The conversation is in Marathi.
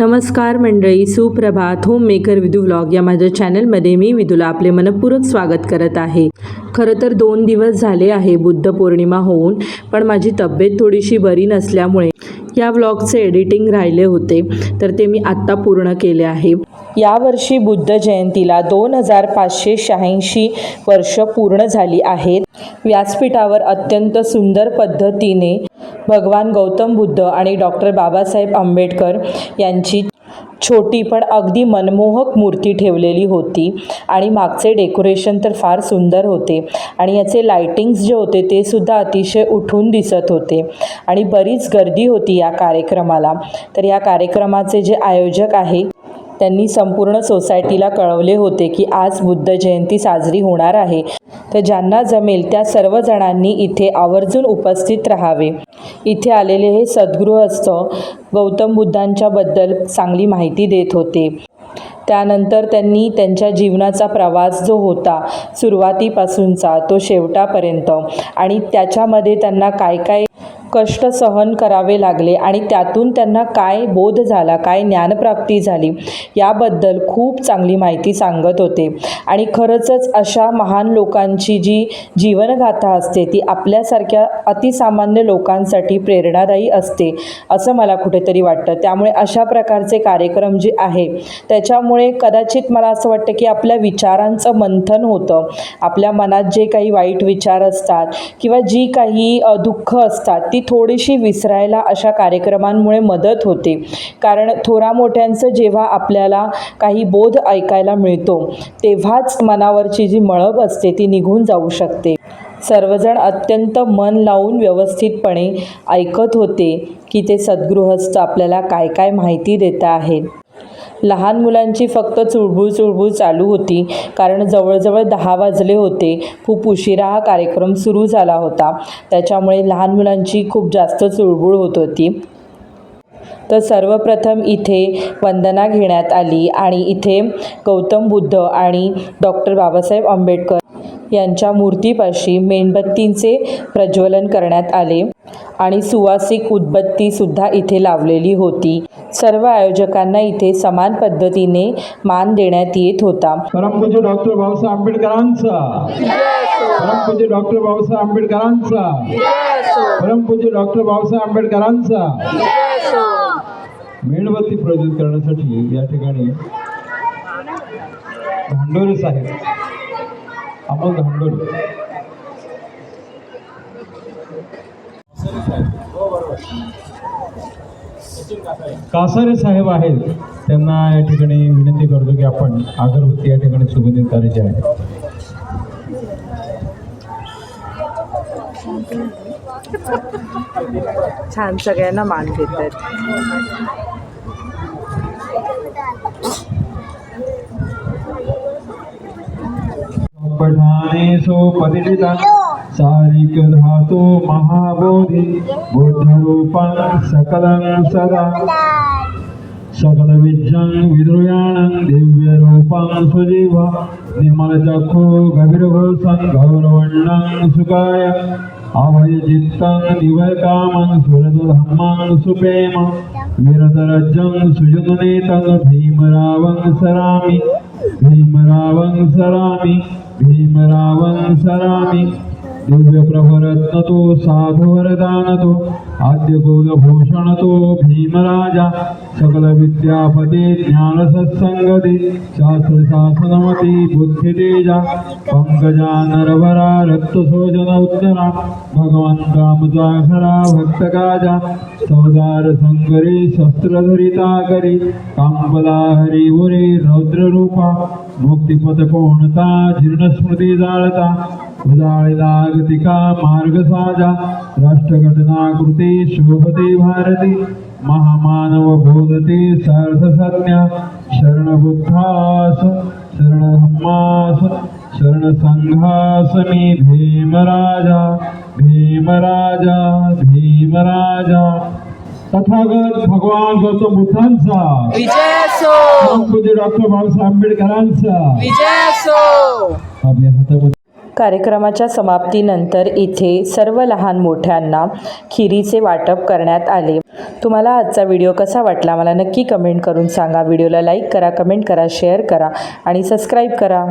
नमस्कार मंडळी सुप्रभात. होम मेकर विदू व्लॉग या माझ्या चॅनलमध्ये मी विदूला आपले मनपूर्वक स्वागत करत आहे. खरं तर दोन दिवस झाले आहे बुद्ध पौर्णिमा होऊन पण माझी तब्येत थोडीशी बरी नसल्यामुळे या व्लॉगचे एडिटिंग राहिले होते तर ते मी आत्ता पूर्ण केले आहे. यावर्षी बुद्ध जयंतीला दोन हजार पाचशे शहाऐंशी वर्ष पूर्ण झाली आहेत. व्यासपीठावर अत्यंत सुंदर पद्धतीने भगवान गौतम बुद्ध आणि डॉक्टर बाबासाहेब आंबेडकर यांची छोटी पण अगदी मनमोहक मूर्ती ठेवलेली होती. आणि मागचे डेकोरेशन तर फार सुंदर होते. आणि याचे लायटिंग्स जे होते ते सुद्धा अतिशय उठून दिसत होते. आणि बरीच गर्दी होती या कार्यक्रमाला. तर या कार्यक्रमाचे जे आयोजक आहे त्यांनी संपूर्ण सोसायटीला कळवले होते की आज बुद्ध जयंती साजरी होणार आहे. तर ज्यांना जमेल त्या सर्वजणांनी इथे आवर्जून उपस्थित राहावे. इथे आलेले हे सद्गृहस्थ गौतम बुद्धांच्याबद्दल चांगली माहिती देत होते. त्यानंतर त्यांनी त्यांच्या जीवनाचा प्रवास जो होता सुरुवातीपासूनचा तो शेवटापर्यंत आणि त्याच्यामध्ये त्यांना काय काय कष्ट सहन करावे लागले आणि त्यातून त्यांना काय बोध झाला काय ज्ञानप्राप्ती झाली याबद्दल खूप चांगली माहिती सांगत होते. आणि खरंचच अशा महान लोकांची जी जीवनगाथा असते ती आपल्यासारख्या अतिसामान्य लोकांसाठी प्रेरणादायी असते असं मला कुठेतरी वाटतं. त्यामुळे अशा प्रकारचे कार्यक्रम जे आहे त्याच्यामुळे कदाचित मला असं वाटतं की आपल्या विचारांचं मंथन होतं. आपल्या मनात जे काही वाईट विचार असतात किंवा जी काही दुःख असतात ती ती थोडीशी विसरायला अशा कार्यक्रमांमुळे मदत होते. कारण थोरा मोठ्यांचं जेव्हा आपल्याला काही बोध ऐकायला मिळतो तेव्हाच मनावरची जी मळब असते ती निघून जाऊ शकते. सर्वजण अत्यंत मन लावून व्यवस्थितपणे ऐकत होते की ते सद्गृहस्थ आपल्याला काय काय माहिती देत आहेत. लहान मुलांची फक्त चुळबुळ चुळबुळ चालू होती. कारण जवळजवळ दहा वाजले होते. खूप उशिरा हा कार्यक्रम सुरू झाला होता. त्याच्यामुळे लहान मुलांची खूप जास्त चुळबुळ होत होती. तर सर्वप्रथम इथे वंदना घेण्यात आली आणि इथे गौतम बुद्ध आणि डॉक्टर बाबासाहेब आंबेडकर यांच्या मूर्तीपाशी मेणबत्तींचे प्रज्वलन करण्यात आले आणि सुवासिक उदबत्तीसुद्धा इथे लावलेली होती. सर्व आयोजकांना इथे समान पद्धतीने मान देण्यात येत होता. परमपूज्य डॉक्टर बाबासाहेब आंबेडकरांचा. परमपूज्य डॉक्टर बाबासाहेब आंबेडकरांचा. परमपूज्य डॉक्टर बाबासाहेब आंबेडकरांचा. मेणबत्ती प्रज्वलित करण्यासाठी या ठिकाणी धांडोरे साहेब अमोल धांडोरे कासारे साहेब आहेत. त्यांना या ठिकाणी विनंती करतो की आपण अगरबत्ती या ठिकाणी सुगंधित करायची आहे छान सगळ्यांना मान देत आहेत. पठाने सोपदिता सारिक धातु महाबोधी। बुद्धरूपं सकलं सदा। सकल विद्यं विद्रुयाणं दिव्यरूपं सुजीव। निर्मलचक्षु गभीरघोषं गौरवण्णं सुकाय अभयचित्तं दिवयकामं सुरतधम्मं सुपेम विरतरज्जं सुजनुनेतं भीमरावं सरामि। भीमरावं सरामि। भीमरावण सरामी। दिव्य प्रभरत्न तो साधुवरदान तो आद्यकोदभूषण तो भीमराजा। सकल विद्यापती ज्ञान सत्संगती शास्त्र शासनमती बुद्धितेजा। पंकजा नरभरा रक्तसोजन उत्तरा भगवंता मुजाखरा भक्तकाजा चौदार संगरी शस्त्रधरिता करी कांबला हरी उरी रौद्ररूपा। मुक्तिपथ कोणता जीर्णस्मृती जाळता उजाळी गतिका मार्ग साजा राष्ट्रघटनाकृती शोभते भारती महामानव बोधते सार्थ संज्ञा शरण बुद्धास शरण धम्मास शरण संघास मी भीमराजा भीमराजा भीमराजा. तथागत भगवान गौतम बुद्धांचा विजय असो पूज्य डॉक्टर बाबासाहेब आंबेडकरांचा. विजय असो आपल्या हातामध्ये कार्यक्रमाच्या समाप्तीनंतर इथे सर्व लहान मोठ्यांना खिरीचे वाटप करण्यात आले. तुम्हाला आजचा व्हिडिओ कसा वाटला मला नक्की कमेंट करून सांगा. व्हिडिओला लाईक करा कमेंट करा शेअर करा आणि सबस्क्राईब करा.